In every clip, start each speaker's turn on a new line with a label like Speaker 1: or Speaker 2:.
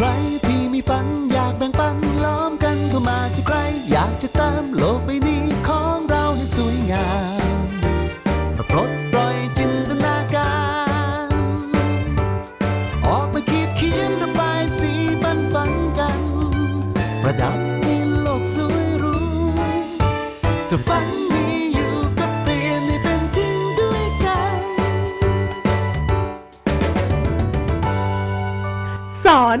Speaker 1: ใครที่มีฝันอยากแบ่งปันล้อมกันเข้ามาสิใคร อยากจะเติมโลกใบนี้ของเราให้สวยงามมาปลดปล่อยจินตนาการ ออกมาคิดเขียนระบายสีบันฝันกัน ประดับให้โลกสวยรู้ถ้าฝันมีอยู่ก็เปลี่ยนให้เป็นจริงด้วยกัน
Speaker 2: สอน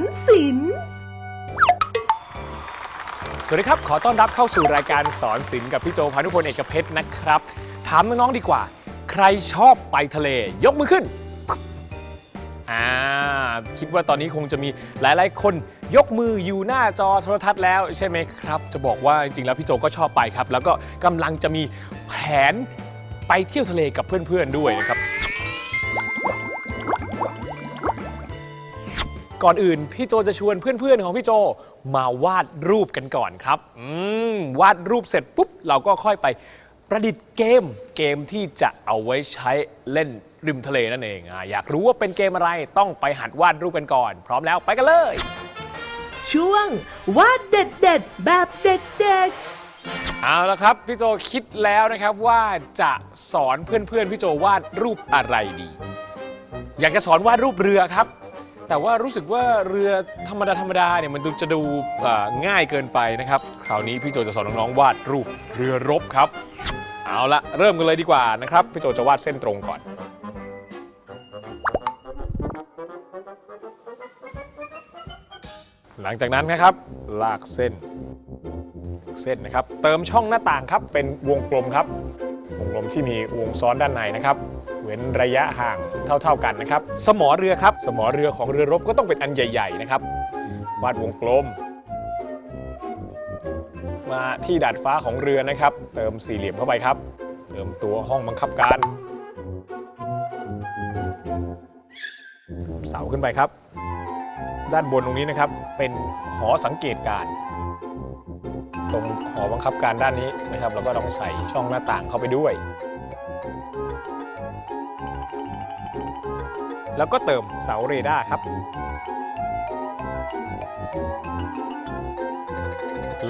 Speaker 3: สวัสดีครับ ขอต้อนรับเข้าสู่รายการสอนศิลป์กับพี่โจพานุพลเอกเพชรนะครับ ถามน้องๆดีกว่า ใครชอบไปทะเล ยกมือขึ้นอ่าคิดว่าตอนนี้คงจะมีหลายๆ คนยกมืออยู่หน้าจอโทรทัศน์แล้วใช่ไหมครับ จะบอกว่าจริงๆแล้วพี่โจก็ชอบไปครับ แล้วก็กำลังจะมีแผนไปเที่ยวทะเลกับเพื่อนๆด้วยนะครับ ก่อนอื่นพี่โจจะชวนเพื่อนๆของพี่โจ มาวาดรูปกันก่อนครับอืมวาดรูปเสร็จปุ๊บ เราก็ค่อยไปประดิษฐ์เกมเกมที่จะเอาไว้ใช้เล่นริมทะเลนั่นเองอาอยากรู้ว่าเป็นเกมอะไรต้องไปหัดวาดรูปกันก่อน พร้อมแล้วไปกันเลย
Speaker 2: ช่วงวาดเด็ดเด็ดๆแบบเด็กเด็ก
Speaker 3: เอาละครับ พี่โจคิดแล้วนะครับว่าจะสอนเพื่อนๆ พี่โจวาดรูปอะไรดี อยากจะสอนวาดรูปเรือครับ แต่ว่ารู้สึกว่าเรือธรรมดาธรรมดาเนี่ยมันดูจะดูอ่อง่ายเกินไปนะครับ คราวนี้พี่โจจะสอนน้องๆวาดรูปเรือรบครับ เอาละเริ่มกันเลยดีกว่านะครับ พี่โจจะวาดเส้นตรงก่อน หลังจากนั้นนะครับ ลากเส้น เส้นนะครับ เติมช่องหน้าต่างครับเป็นวงกลมครับ วงกลมที่มีวงซ้อนด้านในนะครับ เว้นระยะห่างเท่า ๆกันนะครับ สมอเรือครับ สมอเรือของเรือรบก็ต้องเป็นอันใหญ่ ๆ นะครับ วาดวงกลม มาที่ดาดฟ้าของเรือนะครับ เติมสี่เหลี่ยมเข้าไปครับ เติมตัวห้องบังคับการเสาขึ้นไปครับ ด้านบนตรงนี้นะครับเป็นหอสังเกตการณ์ ตรงหอบังคับการด้านนี้นะครับเราก็ต้องใส่ช่องหน้าต่างเข้าไปด้วย แล้วก็เติมเสาเรดาร์ครับ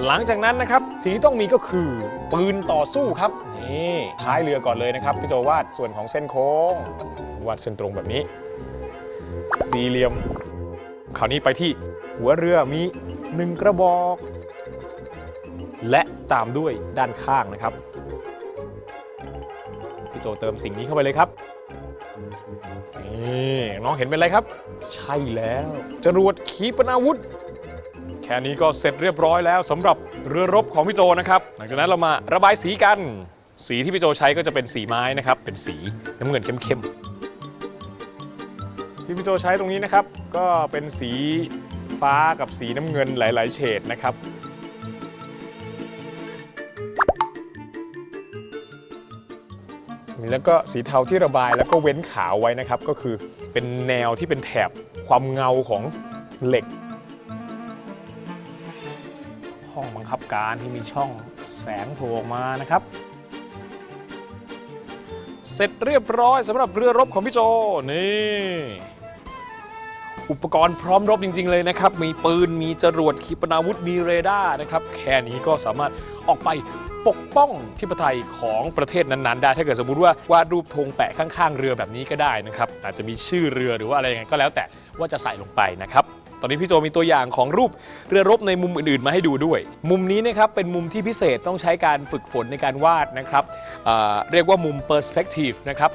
Speaker 3: หลังจากนั้นนะครับ สิ่งที่ต้องมีก็คือปืนต่อสู้ครับนี่ท้ายเรือก่อนเลยนะครับพี่โจวาดส่วนของเส้นโค้ง วาดเส้นตรงแบบนี้ สี่เหลี่ยมคราวนี้ไปที่หัวเรือมีหนึ่งกระบอก และตามด้วยด้านข้างนะครับ พี่โจเติมสิ่งนี้เข้าไปเลยครับนี่น้องเห็นเป็นอะไรครับ ใช่แล้วจรวดขีปนาวุธ แค่นี้ก็เสร็จเรียบร้อยแล้วสำหรับเรือรบของพี่โจนะครับ หลังจากนั้นเรามาระบายสีกัน สีที่พี่โจใช้ก็จะเป็นสีไม้นะครับ เป็นสีน้ำเงินเข้มๆที่พี่โจใช้ตรงนี้นะครับ ก็เป็นสีฟ้ากับสีน้ำเงินหลาย ๆ เฉดนะครับ แล้วก็สีเทาที่ระบายแล้วก็เว้นขาวไว้นะครับ ก็คือเป็นแนวที่เป็นแถบความเงาของเหล็ก ห้องบังคับการที่มีช่องแสงโผล่ออกมานะครับ เสร็จเรียบร้อยสำหรับเรือรบของพี่โจนี่อุปกรณ์พร้อมรบจริง ๆ เลยนะครับ มีปืน มีจรวดขีปนาวุธ มีเรดาร์นะครับ แค่นี้ก็สามารถออกไป ปกป้องทิปไตยของประเทศนั้นๆ ได้ ถ้าเกิดสมมุติว่าวาดรูปธงแปะข้างๆ เรือแบบนี้ก็ได้นะครับอาจจะมีชื่อเรือหรือว่าอะไรยังไงก็แล้วแต่ว่าจะใส่ลงไปนะครับตอนนี้พี่โจมีตัวอย่างของรูปเรือรบในมุมอื่นๆ มาให้ดูด้วย มุมนี้นะครับเป็นมุมที่พิเศษต้องใช้การฝึกฝนในการวาดนะครับเเรียกว่ามุม perspective นะครับ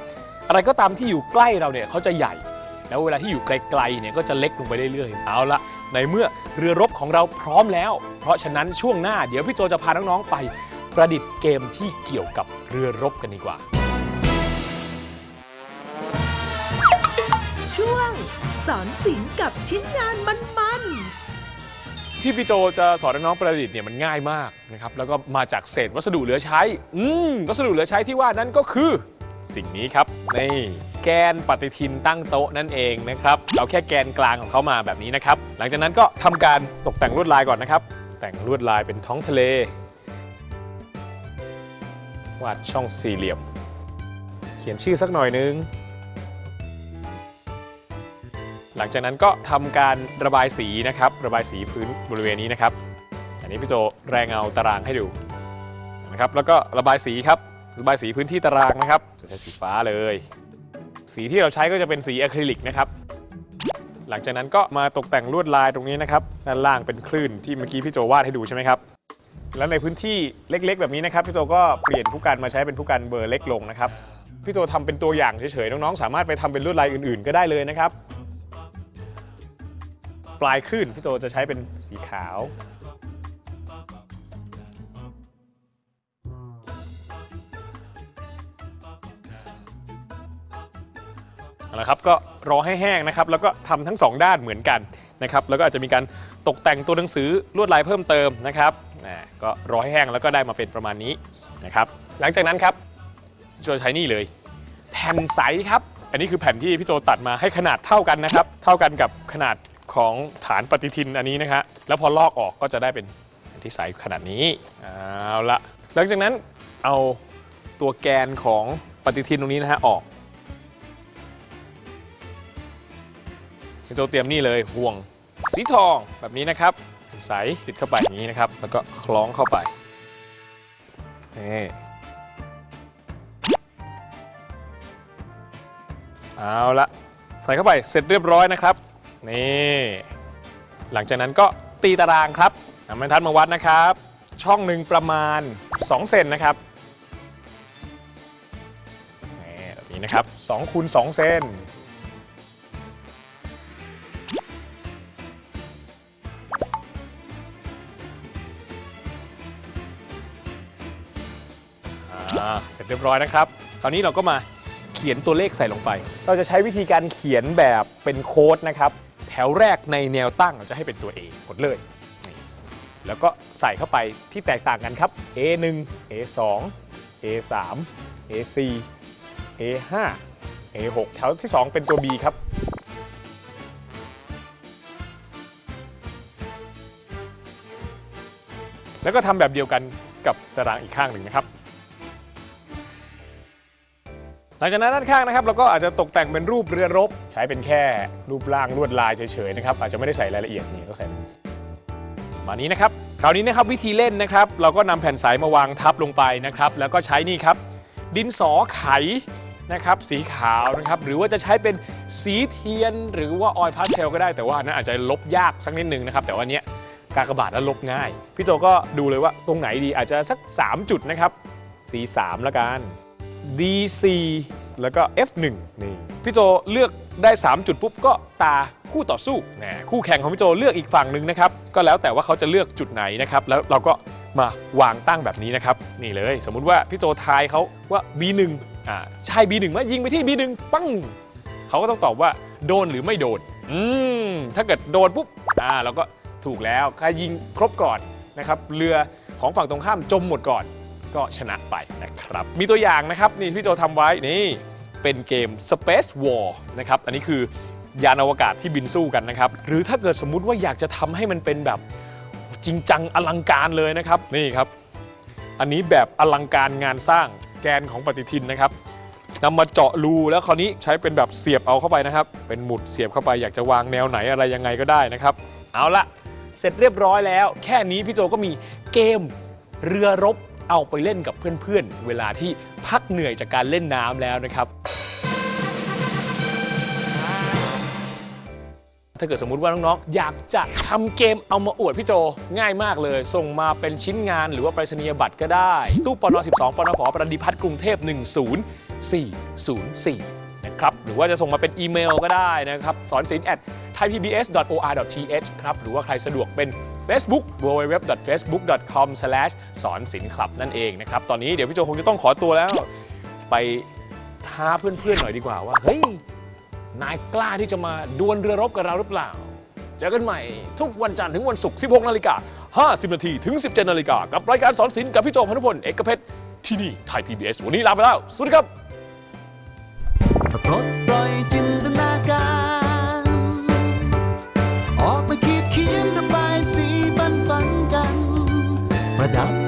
Speaker 3: อะไรก็ตามที่อยู่ใกล้เราเนี่ยเขาจะใหญ่ แล้วเวลาที่อยู่ไกลๆเนี่ยก็จะเล็กลงไปเรื่อยๆเอาละในเมื่อเรือรบของเราพร้อมแล้ว เพราะฉะนั้นช่วงหน้าเดี๋ยวพี่โจจะพาน้องๆไป ประดิษฐ์เกมที่เกี่ยวกับเรือรบกันดีกว่า
Speaker 2: ๆช่วง สอนศิลป์กับชิ้นงานมัน
Speaker 3: ที่พี่โจจะสอนน้องๆประดิษฐ์เนี่ยมันง่ายมากนะครับแล้วก็มาจากเศษวัสดุเหลือใช้ อืมวัสดุเหลือใช้ที่ว่านั้นก็คือ สิ่งนี้ครับนี่แกนปฏิทินตั้งโต๊ะนั่นเองนะครับเราแค่แกนกลางของเขามาแบบนี้นะครับ หลังจากนั้นก็ทำการตกแต่งลวดลายก่อนนะครับ แต่งลวดลายเป็นท้องทะเล วาดช่องสี่เหลี่ยม เขียนชื่อสักหน่อยนึง หลังจากนั้นก็ทำการระบายสีนะครับ ระบายสีพื้นบริเวณนี้นะครับ อันนี้พี่โจแรงเงาตารางให้ดูนะครับ แล้วก็ระบายสีครับ ระบายสีพื้นที่ตารางนะครับจะใช้สีฟ้าเลย สีที่เราใช้ก็จะเป็นสีอะคริลิกนะครับหลังจากนั้นก็มาตกแต่งลวดลายตรงนี้นะครับด้านล่างเป็นคลื่นที่เมื่อกี้พี่โจวาดให้ดูใช่ไหมครับ แล้วในพื้นที่เล็กๆ แบบนี้นะครับพี่โจก็เปลี่ยนผู้กันมาใช้เป็นผู้กันเบอร์เล็กลงนะครับพี่โจทำเป็นตัวอย่างเฉยๆน้องๆสามารถไปทำเป็นลวดลายอื่นๆ ก็ได้เลยนะครับ ปลายคลื่นพี่โจจะใช้เป็นสีขาว เอาละครับก็รอให้แห้งนะครับ แล้วก็ทำทั้งสองด้านเหมือนกันนะครับ แล้วก็อาจจะมีการตกแต่งตัวหนังสือลวดลายเพิ่มเติมนะครับ ก็รอให้แห้งแล้วก็ได้มาเป็นประมาณนี้นะครับ หลังจากนั้นครับโจใช้นี่เลย แผ่นใสครับ อันนี้คือแผ่นที่พี่โจตัดมาให้ขนาดเท่ากันนะครับ เท่ากันกับขนาดของฐานปฏิทินอันนี้นะฮะแล้วพอลอกออกก็จะได้เป็นแผ่นที่ใสขนาดนี้เอาละหลังจากนั้นเอาตัวแกนของปฏิทินตรงนี้นะฮะออกพี่โจเตรียมนี่เลยห่วงสีทองแบบนี้นะครับ ใสติดเข้าไปอย่างนี้นะครับ แล้วก็คล้องเข้าไปนี่เอาละใส่เข้าไปเสร็จเรียบร้อยนะครับ นี่ หลังจากนั้นก็ตีตารางครับนำบรรทัดมาวัดนะครับ ช่องหนึ่งประมาณ 2 เซนนะครับนี่แบบนี้นะครับ2คูณ2เซน เรียบร้อยนะครับ คราวนี้เราก็มาเขียนตัวเลขใส่ลงไป เราจะใช้วิธีการเขียนแบบเป็นโค้ดนะครับ แถวแรกในแนวตั้งเราจะให้เป็นตัว A กดเลยนี่แล้วก็ใส่เข้าไปที่แตกต่างกันครับ A1 A2 A3 A4 A5 A6 แถวที่ 2 เป็นตัว B ครับ แล้วก็ทำแบบเดียวกันกับตารางอีกข้างหนึ่งนะครับ ลังจากนั้นด้านข้างนะครับเราก็อาจจะตกแต่งเป็นรูปเรือรบ ใช้เป็นแค่รูปร่างลวดลายเฉยๆนะครับอาจจะไม่ได้ใส่รายละเอียดนี่ก็ใส่มานี้นะครับคราวนี้นะครับวิธีเล่นนะครับ เราก็นำแผ่นใสมาวางทับลงไปนะครับ แล้วก็ใช้นี่ครับ ดินสอไขนะครับสีขาวนะครับ หรือว่าจะใช้เป็นสีเทียน หรือว่าออยล์พาสเทลก็ได้แต่ว่านั้นอาจจะลบยากสักนิดนึงนะครับ แต่ว่าอันเนี้ยกากบาทแล้วลบง่าย พี่โจก็ดูเลยว่าตรงไหนดีอาจจะสัก 3 จุดนะครับ สี3ละกัน DC แล้วก็ F1 นี่พี่โจเลือกได้ 3 จุดปุ๊บก็ตาคู่ต่อสู้นะคู่แข่งของพี่โจเลือกอีกฝั่งหนึ่งนะครับ ก็แล้วแต่ว่าเขาจะเลือกจุดไหนนะครับ แล้วเราก็มาวางตั้งแบบนี้นะครับ นี่เลย สมมุติว่าพี่โจทายเขาว่า B1 อ่าใช่ B1 ไหมยิงไปที่ B1 ปั้งเขาก็ต้องตอบว่าโดนหรือไม่โดนอืมถ้าเกิดโดนปุ๊บอ่าเราก็ถูกแล้วใครยิงครบก่อนนะครับเรือของฝั่งตรงข้ามจมหมดก่อน ก็ชนะไปนะครับ มีตัวอย่างนะครับนี่พี่โจทำไว้นี่เป็นเกม Space War นะครับ อันนี้คือยานอวกาศที่บินสู้กันนะครับ หรือถ้าเกิดสมมุติว่าอยากจะทำให้มันเป็นแบบจริงจังอลังการเลยนะครับนี่ครับ อันนี้แบบอลังการงานสร้างแกนของปฏิทินนะครับนำมาเจาะรูแล้วคราวนี้ใช้เป็นแบบเสียบเอาเข้าไปนะครับ เป็นหมุดเสียบเข้าไปอยากจะวางแนวไหนอะไรยังไงก็ได้นะครับ เอาละเสร็จเรียบร้อยแล้ว แค่นี้พี่โจก็มีเกมเรือรบ เอาไปเล่นกับเพื่อนๆ เวลาที่พักเหนื่อยจากการเล่นน้ำแล้วนะครับ ถ้าเกิดสมมุติว่าน้องๆ อยากจะทำเกมเอามาอวดพี่โจง่ายมากเลย ส่งมาเป็นชิ้นงานหรือว่าไปรษณียบัตรก็ได้ ตู้ปน12ปนฝประดิพัฒน์กรุงเทพ 10404 นะครับ หรือว่าจะส่งมาเป็นอีเมลก็ได้นะครับ สอนศิลป์ thaipbs.or.th ครับ หรือว่าใครสะดวกเป็น Facebook www.facebook.com สอนศิลป์คลับนั่นเองนะครับ ตอนนี้เดี๋ยวพี่โจคงจะต้องขอตัวแล้ว ไปท้าเพื่อนๆหน่อยดีกว่าว่า เฮ้ย นายกล้าที่จะมาดวลเรือรบกับเราหรือเปล่า เจอกันใหม่ทุกวันจันทร์ถึงวันศุกร์ 16 นาฬิกา 50 นาทีถึง 17 นาฬิกา กับรายการสอนศิลป์กับพี่โจพนุพล เอกเพชรที่นี่ไทย PBS วันนี้ลาไปแล้ว สวัสดีครับ
Speaker 1: Vada